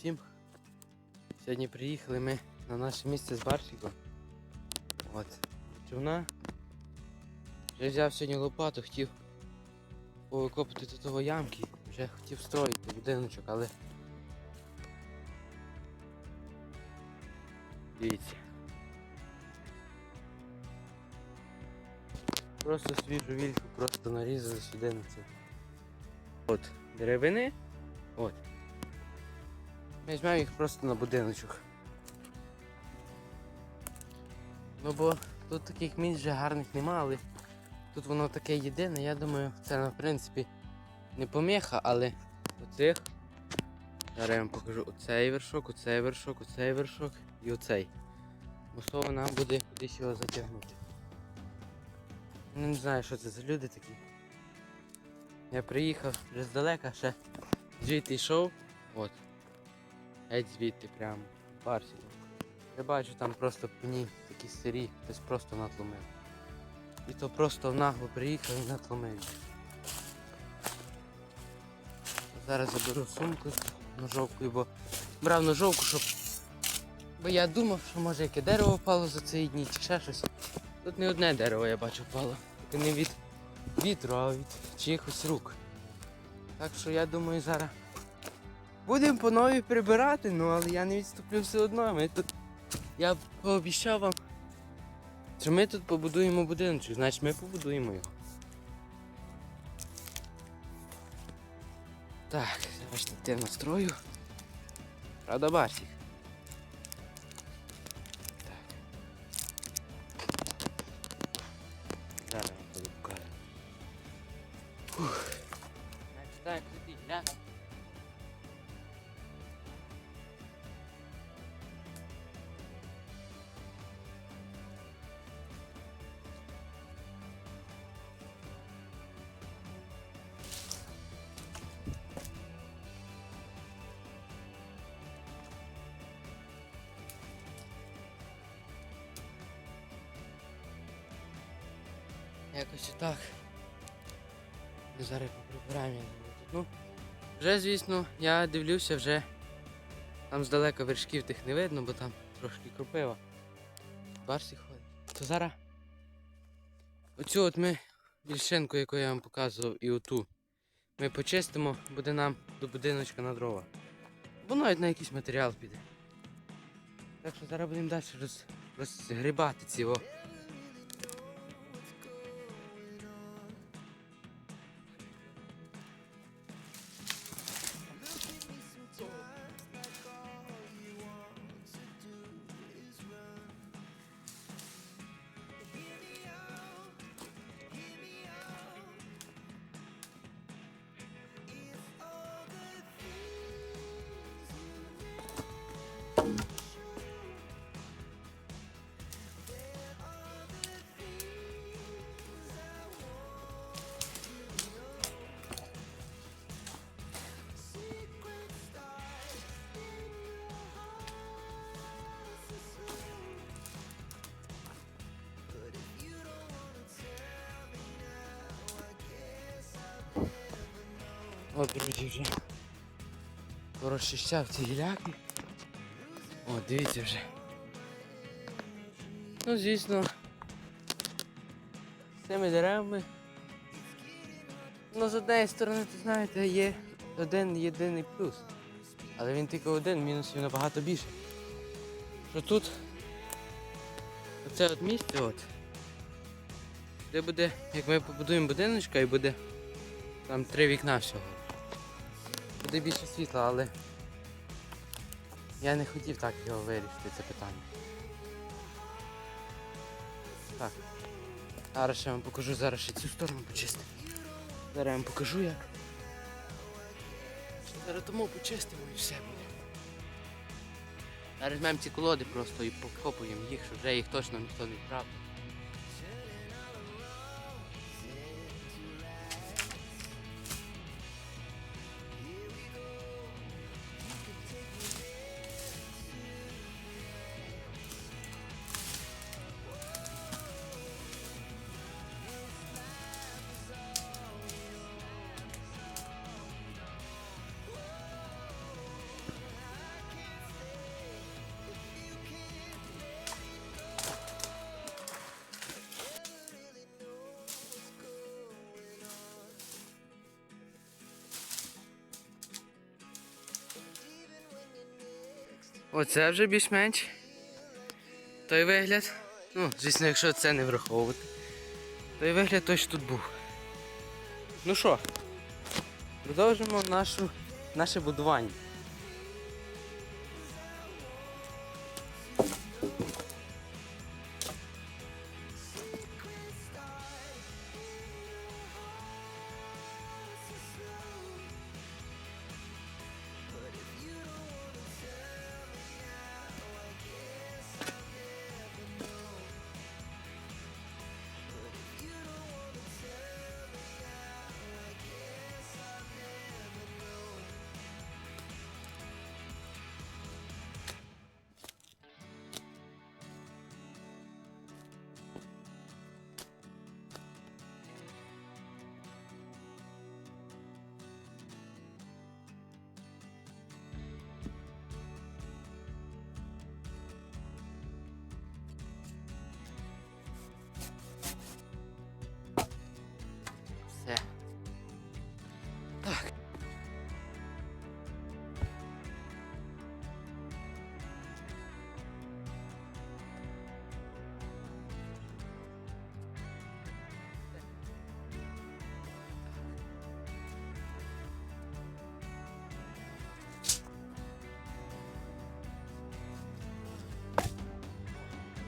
всім. Сьогодні приїхали ми на наше місце з Барсиком. От. Човна. Вже взяв сьогодні лопату, хотів повикопати тут того ямки. Вже хотів строїти будиночок, але. Дивіться. Просто свіжу вільку просто нарізали сюди на це. От, деревини. От. Візьмемо їх просто на будиночок. Ну бо тут таких місць вже гарних нема, але тут воно таке єдине, я думаю, це в принципі не поміха, але оцих. Зараз я вам покажу оцей вершок, оцей вершок, оцей вершок і оцей. Мусово нам буде кудись його затягнути. Ну, Не знаю, що це за люди такі. Я приїхав вже здалека, ще звідти йшов. От. Геть звідти прямо. Барсі. Я бачу там просто пні такі сирі, хтось просто натломив. І то просто нагло приїхав і натломив. Зараз заберу сумку ножовкою, бо брав ножовку, щоб. Бо я думав, що може яке дерево впало за цей дні чи ще щось. Тут не одне дерево я бачу впало. Тільки не від вітру, а від чиїхось рук. Так що я думаю зараз будемо по новій прибирати, ну але я не відступлю все одно. Ми тут. Я пообіцяв вам, що ми тут побудуємо будиночок, значить ми побудуємо його. Так, бачите, ти настрою. Рада бачиш. Якось отак. Ми зараз поприбираємо. Ну, вже, звісно, я дивлюся, вже там здалека вершків тих не видно, бо там трошки кропива. Барсі ходить. То зараз оцю от ми більшинку, яку я вам показував, і оту. Ми почистимо, буде нам до будиночка на дрова. Бо навіть на якийсь матеріал піде. Так що зараз будемо далі роз, розгрібати ці о. От, друзі, вже розчищав ці гіляки. О, дивіться вже. Ну, звісно, з цими деревами. Ну, з однієї сторони, ти знаєте, є один єдиний плюс. Але він тільки один, мінусів набагато більше. Що тут оце от місце от. Де буде, як ми побудуємо будиночка і буде там три вікна всього. Буде більше світла, але я не хотів так його вирішити, це питання. Так. Зараз ще вам покажу, зараз ще цю сторону почистимо. Зараз я вам покажу як. Зараз тому почистимо і все буде. Зараз візьмемо ці колоди просто і покопуємо їх, щоб вже їх точно ніхто не вкрав. Оце вже більш-менш. Той вигляд. Ну, звісно, якщо це не враховувати. Той вигляд точно тут був. Ну що, продовжимо нашу, наше будування.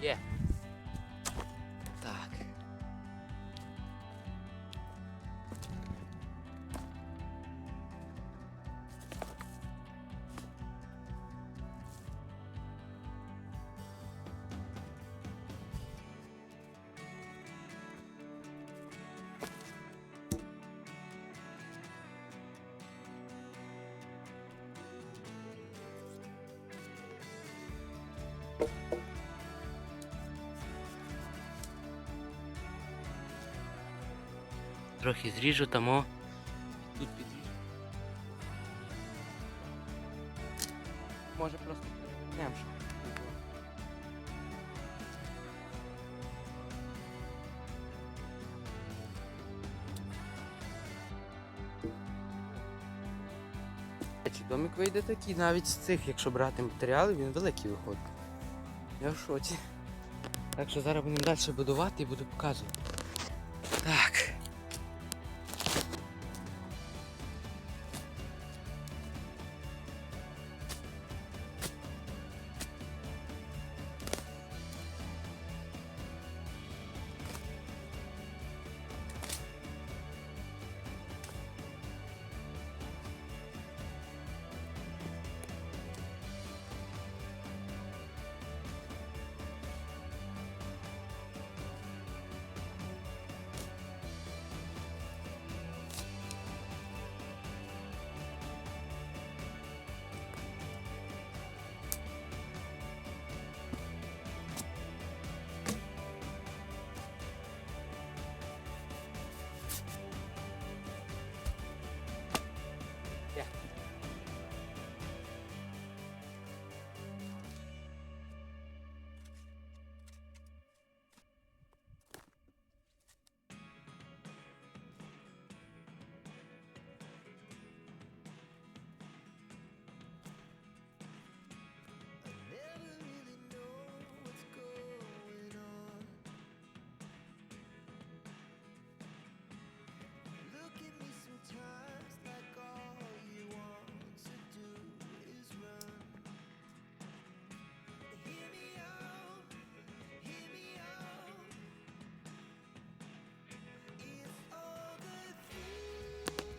Є. Трохи зріжу тамо. Тут підріжу. Може просто перевернемо, щоб було. Речі, Домик вийде такий, навіть з цих, якщо брати матеріали, він великий виходить. Я в шоці. Так що зараз будемо далі будувати і буду показувати. Так.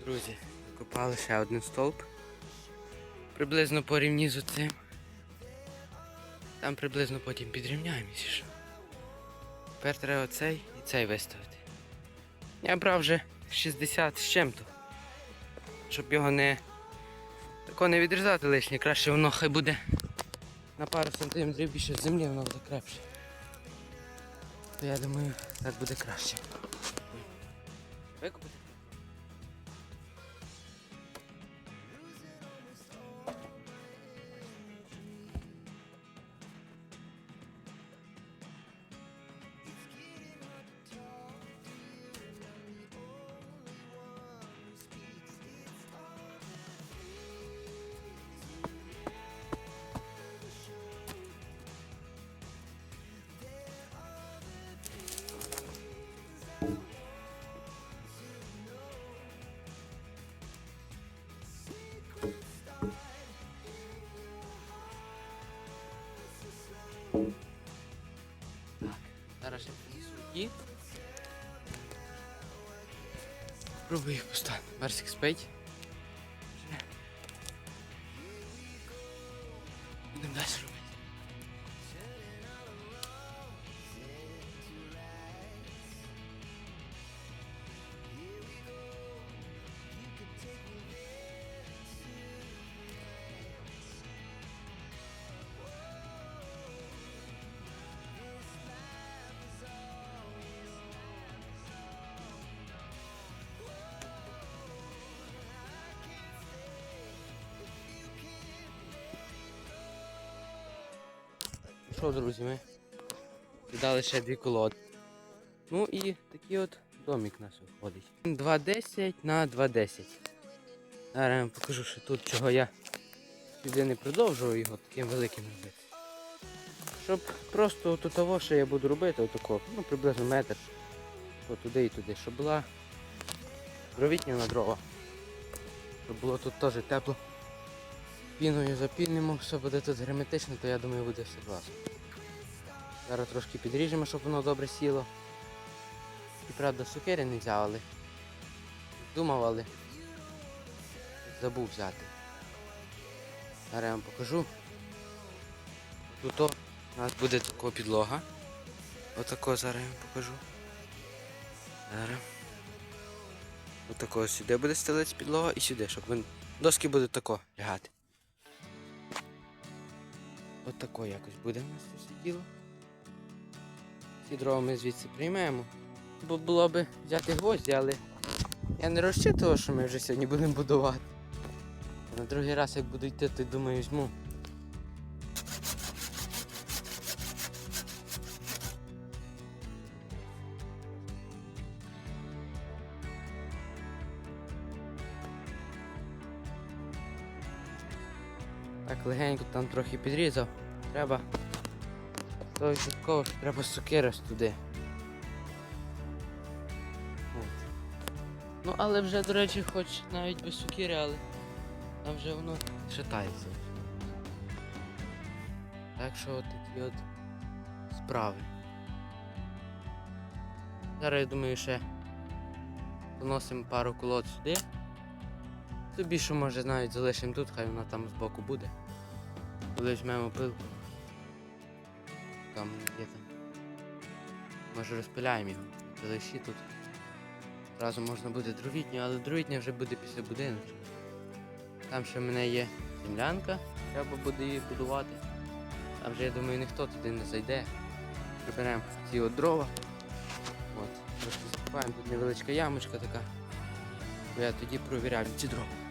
Друзі, копали ще один стовп. Приблизно по рівні з оцим. Там приблизно потім підрівняємо, якщо що. Тепер треба оцей і цей виставити. Я брав вже 60 з чим-то. Щоб його не тако не відрізати лишнє, краще воно хай буде на пару сантиметрів більше землі, воно буде крепше. То я думаю, так буде краще. Викупити? Пробую їх поставити. Барсик спить. Що, друзі, ми віддали ще дві колоди. Ну і такий от домик у нас виходить. 2,10 на 2,10. Зараз я вам покажу, що тут чого я сюди не продовжую його таким великим робити. Щоб просто от того, що я буду робити, отако, ну приблизно метр. От туди і туди, щоб була дровітня на дрова. Щоб було тут теж тепло. Піною запільнимо, все буде тут герметично, то я думаю буде все класно. Зараз трошки підріжемо, щоб воно добре сіло. І правда сукери не взяв, але думав, але забув взяти. Зараз я вам покажу. Тут у нас буде така підлога. Отако зараз я вам покажу. Зараз. Отако сюди буде стелець підлога і сюди, щоб він... доски будуть тако лягати. От тако якось буде у нас це все діло. Ці дрова ми звідси приймемо. Бо було би взяти гвозді, але я не розчитував, що ми вже сьогодні будемо будувати. На другий раз як буду йти, то думаю візьму. Легенько там трохи підрізав. Треба. Що треба сокира туди. От. Ну але вже, до речі, хоч навіть без сокири, але там вже воно шатається. Так що от такі от справи. Зараз я думаю ще поносимо пару колод сюди. Тобі що може навіть залишимо тут, хай вона там збоку буде. Коли візьмемо пилку. Там є там. Може розпиляємо його. Залиші тут. Зразу можна буде дровітню, але дровітня вже буде після будиночку. Там ще в мене є землянка, треба буде її будувати. Там вже я думаю ніхто туди не зайде. Приберемо ці от дрова. От, трошки закопаємо, тут невеличка ямочка така. Бо я тоді провіряв ці дрова.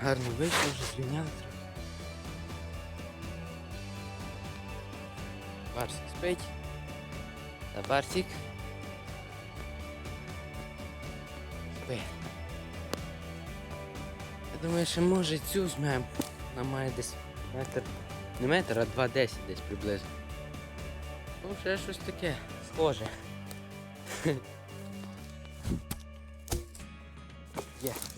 Гарно вийшло, вже звільняли трохи. Барсик спить. Та Барсик. Спить. Я думаю, що може цю змем. Вона має десь метр. Не метр, а 2,10 десь приблизно. Ну, ще щось таке схоже. Є. Look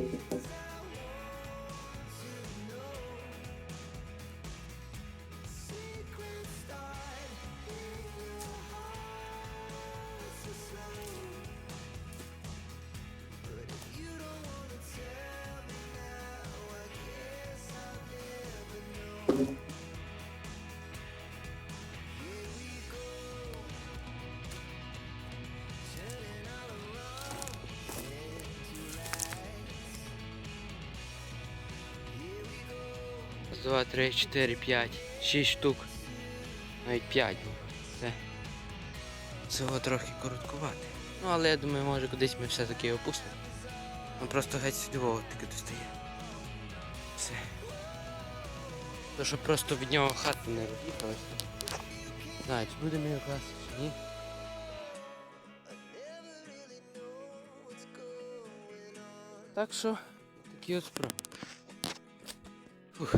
Thank you. 2, 3, 4, 5, 6 штук. Навіть п'ять було. Все. цього трохи короткувати. Ну але я думаю, може кудись ми все-таки опустимо. Ну просто геть сюдового таки достає. Все. То що просто від нього хата не роз'їхалася. Знаю, чи буде мій клас, чи ні. Так що такі от справи. Фух.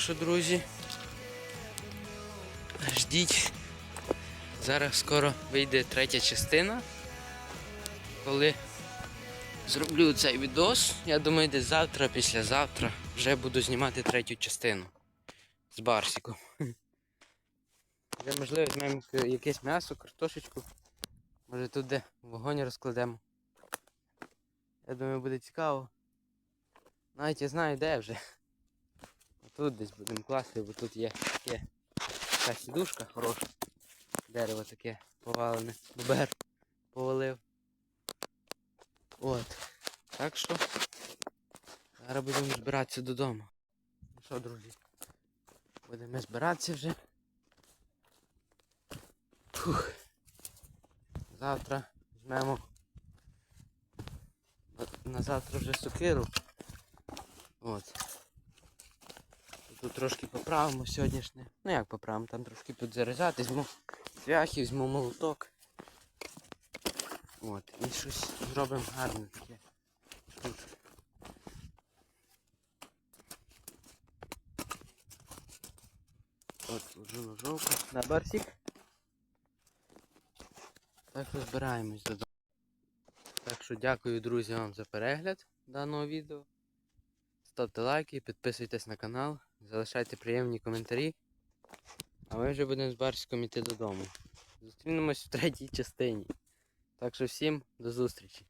Що, друзі. Ждіть. Зараз скоро вийде третя частина. Коли зроблю цей відос, я думаю, десь завтра, післязавтра вже буду знімати третю частину з Барсіком. Вже можливо візьмемо якесь м'ясо, картошечку. Може тут де вогонь розкладемо. Я думаю, буде цікаво. Навіть я знаю де вже. Тут десь будемо класти, бо тут є таке така сідушка хороша. Дерево таке повалене. Бобер повалив. От. Так що зараз будемо збиратися додому. Ну що, друзі? Будемо збиратися вже. Фух. Завтра візьмемо на- завтра вже сокиру. От. Тут трошки поправимо сьогоднішнє. Ну як поправимо, там трошки підзаряджати, візьму цвяхи, візьму молоток. От, і щось зробимо гарне таке. Тут. От, ложу ножовку на барсик. Так що збираємось додому. Так що дякую, друзі, вам за перегляд даного відео. Ставте лайки, підписуйтесь на канал, залишайте приємні коментарі. А ми вже будемо з Барськом іти додому. Зустрінемось в третій частині. Так що всім до зустрічі.